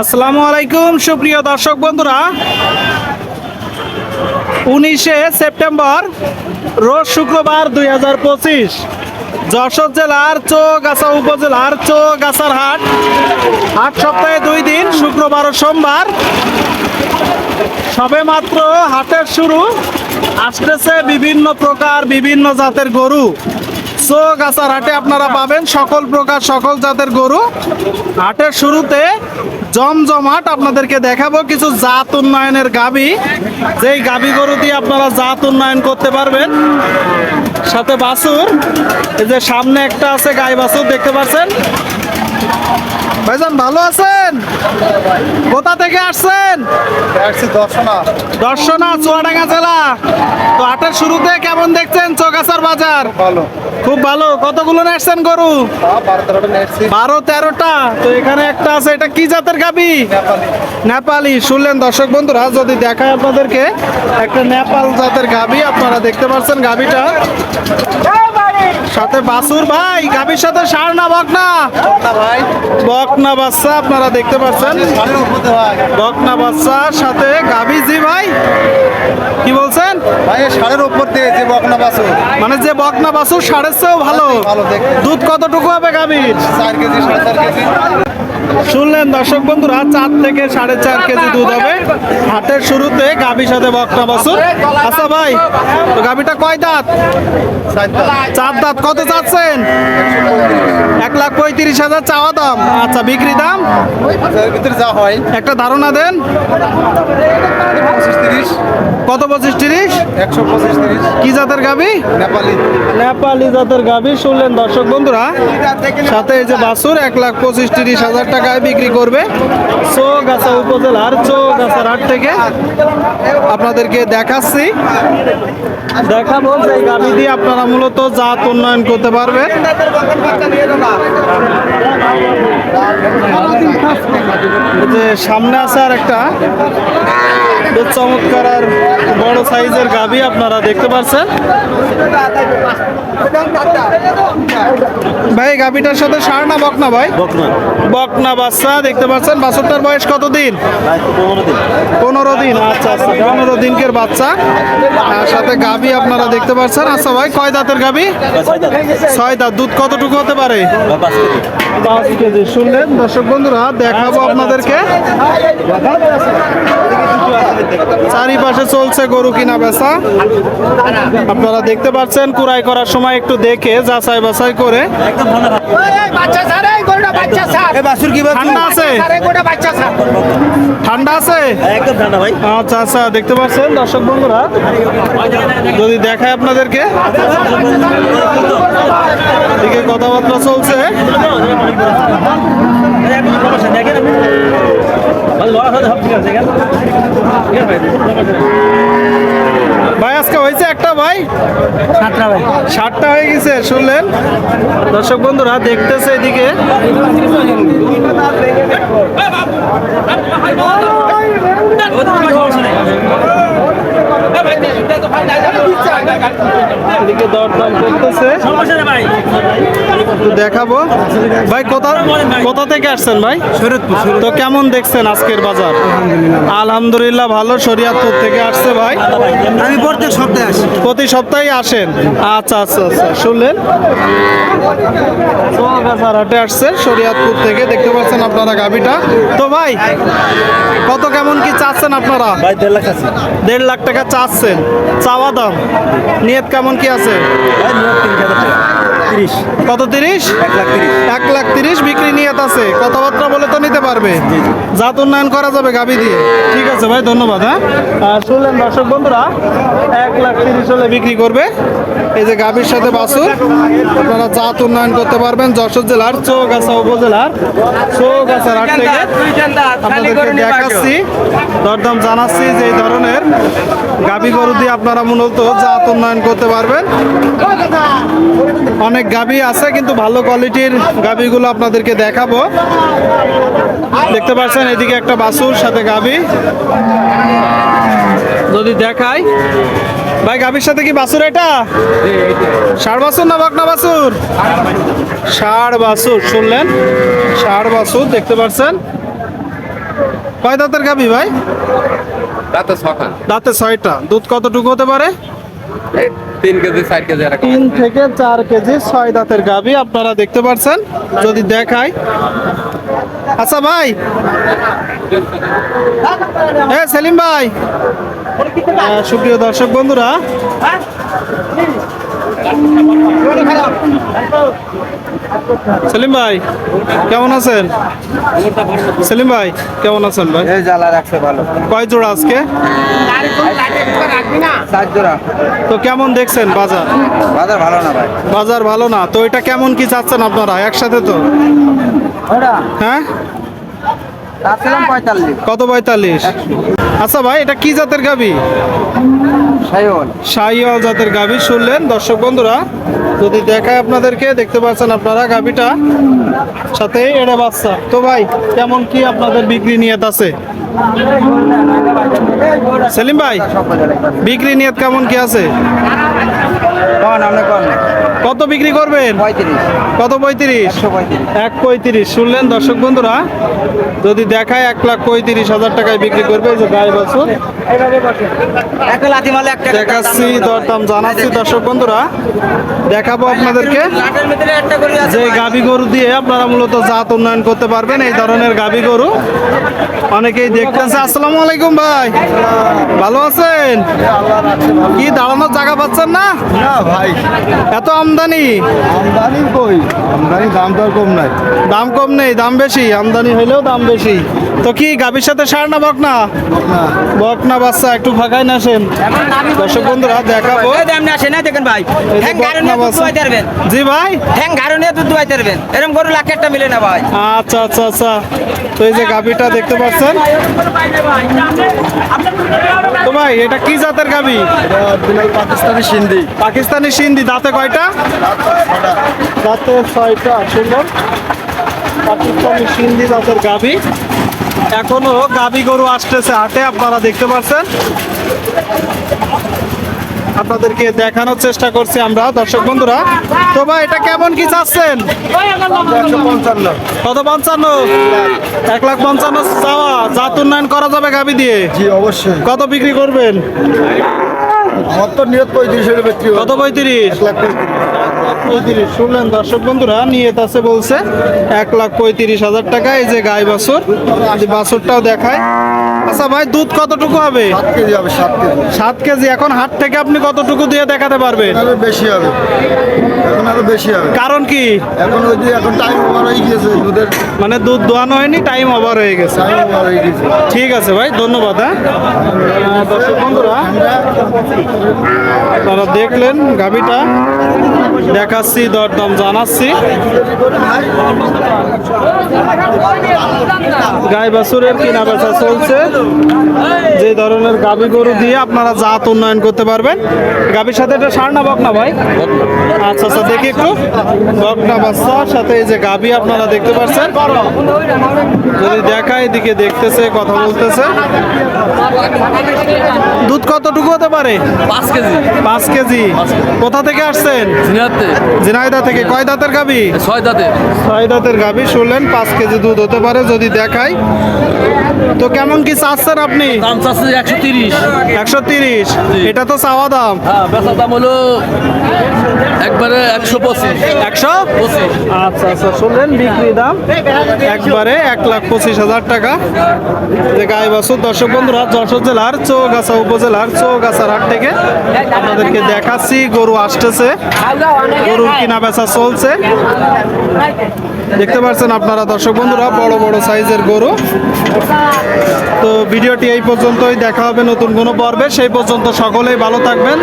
আসসালামু আলাইকুম, সুপ্রিয় দর্শক বন্ধুরা। উনিশে সেপ্টেম্বর, রোজ শুক্রবার দুই হাজার পঁচিশ, যশোর জেলার চৌগাছা উপজেলার চৌগাছার হাট। হাট সপ্তাহে দুই দিন, শুক্রবার ও সোমবার। সবে মাত্র হাটের শুরু। আসতেছে বিভিন্ন প্রকার, বিভিন্ন জাতের গরু। চৌগাছার হাটে আপনারা পাবেন সকল প্রকার, সকল জাতের গরু। হাটের শুরুতে জমজমাট আপনাদেরকে দেখাবো কিছু জাত উন্নয়নের গাবি। যেই গাবি গরু দিয়ে আপনারা জাত উন্নয়ন করতে পারবেন। সাথে বাসুর এই যে সামনে একটা আছে গাই বাসুর দেখতে পাচ্ছেন? ভাইজান ভালো আছেন? কোথা থেকে আসছেন? আসছি দর্শনা। দর্শনা চুয়াডাঙ্গা জেলা। তো হাটের শুরুতে কেমন দেখছেন চৌগাছার বাজার? ভালো। খুব ভালো। কতগুলো নেসছেন গরু? বারো তেরোটা। তো এখানে একটা আছে এটা কি জাতের গাবি? নেপালি। নেপালি। শুনলেন দর্শক বন্ধুরা যদি দেখায় আপনাদেরকে একটা নেপাল জাতের গাবি আপনারা দেখতে পাচ্ছেন গাবিটা। সাথে বাসুর ভাই গাভীর সাথে সার না বকনা। না ভাই। বকনা বাচ্চা আপনারা দেখতে পাচ্ছেন। বকনা বাচ্চার সাথে গাভী জি ভাই। কি বলছেন? ভাই সারের উপর দিয়ে যে বকনা বাসুর মানে যে বকনা বাসুর সারের চেয়েও ভালো। দুধ কতটুকু হবে গাভীর? চার কেজি সাড়ে চার কেজি। শুনলেন দর্শক বন্ধুরা চার থেকে সাড়ে চার কেজি দুধ হবে। হাটের শুরুতে গাভীর সাথে বকনা বাছুর আচ্ছা ভাই তো গাভীটা কয় দাঁত? চার দাঁত কত চাচ্ছেন? এক লাখ পঁয়ত্রিশ হাজার চাওয়া দাম। আচ্ছা বিক্রি দাম? ভিতরে যা হয়। একটা ধারণা দেন। কত পঁচিশ তিরিশ? একশো পঁচিশ তিরিশ। কি জাতের গাভী? নেপালি। নেপালি জাতের গাভী। শুনলেন দর্শক বন্ধুরা সাথে এই যে বাছুর এক লাখ পঁচিশ তিরিশ হাজার টাকায় বিক্রি করবে। চৌগাছা উপজেলার চৌগাছার হাট থেকে আপনাদেরকে দেখাচ্ছি। দেখাবো এই গাভী দিয়ে আপনারা মূলত জাত উন্নয়ন করতে পারবেন। যে সামনে আছে আর একটা চমৎকার আর বড় সাইজের গাভী আপনারা দেখতে পাচ্ছেন। ভাই এই গাভীটার সাথে সার না বকনা ভাই? বকনা। বাচ্চা, দেখতে পাচ্ছেন, বাছরটার বয়স কতদিন? পনেরো দিন আচ্ছা আচ্ছা পনেরো দিনকের বাচ্চা। আর সাথে গাভী আপনারা দেখতে পাচ্ছেন। আচ্ছা ভাই, কয় দাঁতের গাভী? ছয় দাঁত, দুধ কতটুকু হতে পারে? শুনলেন, দর্শক বন্ধুরা, দেখাবো আপনাদেরকে। চারিপাশে চলছে গরু কিনা বেচা। আপনারা দেখতে পাচ্ছেন কুড়াই করার সময় একটু দেখে যাচাই বাছাই করে। ঠান্ডা আছে? আচ্ছা আচ্ছা দেখতে পাচ্ছেন দর্শক বন্ধুরা? যদি দেখায় আপনাদেরকে। কথাবার্তা চলছে। ভাই আজকে হয়েছে একটা ভাই ষাটটা হয়ে গেছে শুনলেন দর্শক বন্ধুরা দেখতেছে এদিকে এদিকে দরদাম করতেছে। দেখাবো। ভাই কোথা কোথা থেকে আসছেন ভাই? তো কেমন দেখছেন আজকের বাজার? আলহামদুলিল্লাহ। ভালো শরিয়াতপুর থেকে আসছে ভাই। আমি প্রত্যেক সপ্তাহে আসি। প্রতি সপ্তাহে আসেন? আচ্ছা আচ্ছা আচ্ছা। শুনলেন? হাটে আসছে শরিয়াতপুর থেকে। দেখতে পাচ্ছেন আপনারা গাবিটা তো ভাই কত কেমন কি চাচ্ছেন আপনারা? ভাই দেড় লাখ দেড় লাখ টাকা চাচ্ছেন। চাওয়া দাম? নিয়ত কেমন কি আছে? তিরিশ। কত তিরিশ? এক লাখ তিরিশ বিক্রি নিয়ত আছে। কথাবার্তা বলে তো নিতে পারবে। জাত উন্নয়ন করা যাবে গাবি দিয়ে। ঠিক আছে ভাই ধন্যবাদ হ্যাঁ? আর শুনলেন দর্শক বন্ধুরা এক লাখ তিরিশ হলে বিক্রি করবে। এই যে গাবির সাথে বাসুর আপনারা জাত উন্নয়ন করতে পারবেন যশোর জেলার চৌগাছা উপজেলার চৌগাছার হাট থেকে। আপনাদেরকে দেখাচ্ছি দরদাম জানাচ্ছি যে এই ধরনের গাবি গরু দিয়ে আপনারা মূলত জাত উন্নয়ন করতে পারবেন। অনেক গাবি আছে কিন্তু ভালো কোয়ালিটির গাবিগুলো আপনাদেরকে দেখাবো। দেখতে পাচ্ছেন এদিকে একটা বাসুর সাথে গাবি যদি দেখাই। ভাই গাবির সাথে কি বাসুর এটা? ষাড় বাসুর না বকনা বাসুর ষাড় বাসুর শুনলেন? ষাড় বাসুর দেখতে পাচ্ছেন? কয় দাঁতের গাবি ভাই? সকাল দাঁতে ছয়টা। দুধ কতটুকু হতে পারে? তিন কেজি চার কেজি এরকম তিন থেকে চার কেজি ছয় দাঁতের গাবি আপনারা দেখতে পাচ্ছেন যদি দেখাই। আচ্ছা ভাই। হ্যাঁ সেলিম ভাই। সুপ্রিয় দর্শক বন্ধুরা সেলিম ভাই কেমন আছেন? সেলিম ভাই কেমন আছেন ভাই? এই জ্বালা রাখছে ভালো। কয় জোড়া আজকে? রাখবি না সাত জোড়া। তো কেমন দেখছেন বাজার? বাজার ভালো না ভাই। বাজার ভালো না তো এটা কেমন কি চাচ্ছেন আপনারা একসাথে তো? হ্যাঁ? কত পঁয়তাল্লিশ? আচ্ছা ভাই এটা কি জাতের গাবি? সাইওয়াল। শাহিওয়াল জাতের গাবি শুনলেন দর্শক বন্ধুরা। যদি দেখায় আপনাদেরকে, দেখতে পাচ্ছেন আপনারা গাভীটা। সাথে এড়ে বাচ্চা। তো ভাই, কেমন কি আপনাদের বিক্রি নিয়ত আছে? সেলিম ভাই, বিক্রি নিয়ত কেমন কি আছে? কন আপনি কন? কত বিক্রি করবেন? পঁয়ত্রিশ। কত পঁয়ত্রিশ? এক পঁয়ত্রিশ। শুনলেন দর্শক বন্ধুরা যদি দেখায় এক লাখ পঁয়ত্রিশ হাজার টাকায় বিক্রি করবে যে গায়ে বছর একটা লাথি একটা দেখাচ্ছি দরদাম জানাচ্ছি দর্শক বন্ধুরা। দেখাবো আপনাদেরকে। যে। গাবি গরু দিয়ে আপনারা মূলত জাত উন্নয়ন করতে পারবেন এই ধরনের গাবি গরু। অনেকেই দেখতেছে আসসালামু আলাইকুম ভাই। ভালো আছেন? কি দাঁড়ানোর জায়গা পাচ্ছেন না? না ভাই। এত আমদানি আমদানি? আমদানি কই? আমদানি দাম তো কম নাই। দাম কম নেই দাম বেশি। আমদানি হইলেও দাম বেশি। তো কি গাবির সাথে সার না বক না বক না বাচ্চা একটু ফাঁকায় না আসেন। দর্শক বন্ধুরা দেখাবো। এই দাম না আসে না দেখেন ভাই। জি ভাই? ঠ্যাং গাড়ো নিয়ে দুধ দুয়াইতে পারবেন। এরকম গরু লাখ একটা মিলে না ভাই। আচ্ছা আচ্ছা আচ্ছা। তো এই যে গাবিটা দেখতে পাচ্ছেন? তো ভাই এটা কি জাতের গাবি পাকিস্তানি সিন্ধি। পাকিস্তানি সিন্ধি। দাঁতে কয়টা? দাঁতে ছয়টা সুন্দর পাকিস্তানি সিন্ধি জাতের গাবি এখনও গাবি গরু আসতেছে হাটে আপনারা দেখতে পাচ্ছেন। আপনাদেরকে দেখানোর চেষ্টা করছি আমরা দর্শক বন্ধুরা। তো ভাই এটা কেমন কি চাচ্ছেন? কত পঞ্চান্ন? এক লাখ পঞ্চান্ন চাওয়া। জাত উন্নয়ন করা যাবে গাবি দিয়ে? জি অবশ্যই। কত বিক্রি করবেন? আমার তো নিয়ত পঁয়ত্রিশ কত পঁয়ত্রিশ। পঁয়ত্রিশ শুনলেন দর্শক বন্ধুরা, নিয়ত আছে বলছে, এক লাখ পঁয়ত্রিশ হাজার টাকা এই যে গাই বাছুর। বাছুরটাও দেখায়। আচ্ছা ভাই দুধ কতটুকু হবে? সাত কেজি হবে সাত কেজি। সাত কেজি। এখন হাট থেকে আপনি কতটুকু দিয়ে দেখাতে পারবেন? আরও বেশি হবে। এখন আরও বেশি হবে। কারণ কি? এখন ওই যে এখন টাইম ওভার হয়ে গিয়েছে দুধের। মানে দুধ দোয়ানো হয়নি টাইম ওভার হয়ে গেছে। টাইম ওভার হয়ে গিয়েছে। ঠিক আছে ভাই ধন্যবাদ হ্যাঁ। দর্শক বন্ধুরা আপনারা দেখলেন গাবিটা দেখাচ্ছি দরদাম জানাচ্ছি। গাই বাছুরের কিনা বেচা চলছে। যে ধরনের গাবি গরু দিয়ে আপনারা জাত উন্নয়ন করতে পারবেন। গাবির সাথে এটা সার না বকনা ভাই? আচ্ছা আচ্ছা দেখি একটু। বকনা বাচ্চার সাথে এই যে গাবি আপনারা দেখতে পাচ্ছেন। যদি দেখা এদিকে দেখতেছে কথা বলতেছে। দুধ কতটুকু হতে পারে? পাঁচ কেজি। পাঁচ কেজি। কোথা থেকে আসছেন? ঝিনাইদা থেকে। কয় দাঁতের গাবি? ছয় দাঁতের। ছয় দাঁতের গাবি শুনলেন পাঁচ কেজি দুধ হতে পারে যদি দেখাই তো কেমন কি চাচ্ছেন আপনি? দাম চাচ্ছে একশো তিরিশ। একশো তিরিশ। এটা তো চাওয়া দাম। হ্যাঁ বেচার দাম হলো একবারে একশো পঁচিশ। একশো? পঁচিশ। আচ্ছা আচ্ছা শুনলেন বিক্রি দাম। একবারে এক লাখ পঁচিশ হাজার টাকা। যে গাই বাছুর দর্শক বন্ধুরা যশোর জেলার চৌগাছা উপজেলার চৌগাছার হাট থেকে আপনাদেরকে দেখাচ্ছি গরু আসতেছে। গরুর কিনা বেচা চলছে। দেখতে পাচ্ছেন আপনারা দর্শক বন্ধুরা, বড় বড় সাইজের গরু। তো ভিডিওটি এই পর্যন্তই, দেখা হবে নতুন কোনো পর্বে। সেই পর্যন্ত সকলেই ভালো থাকবেন।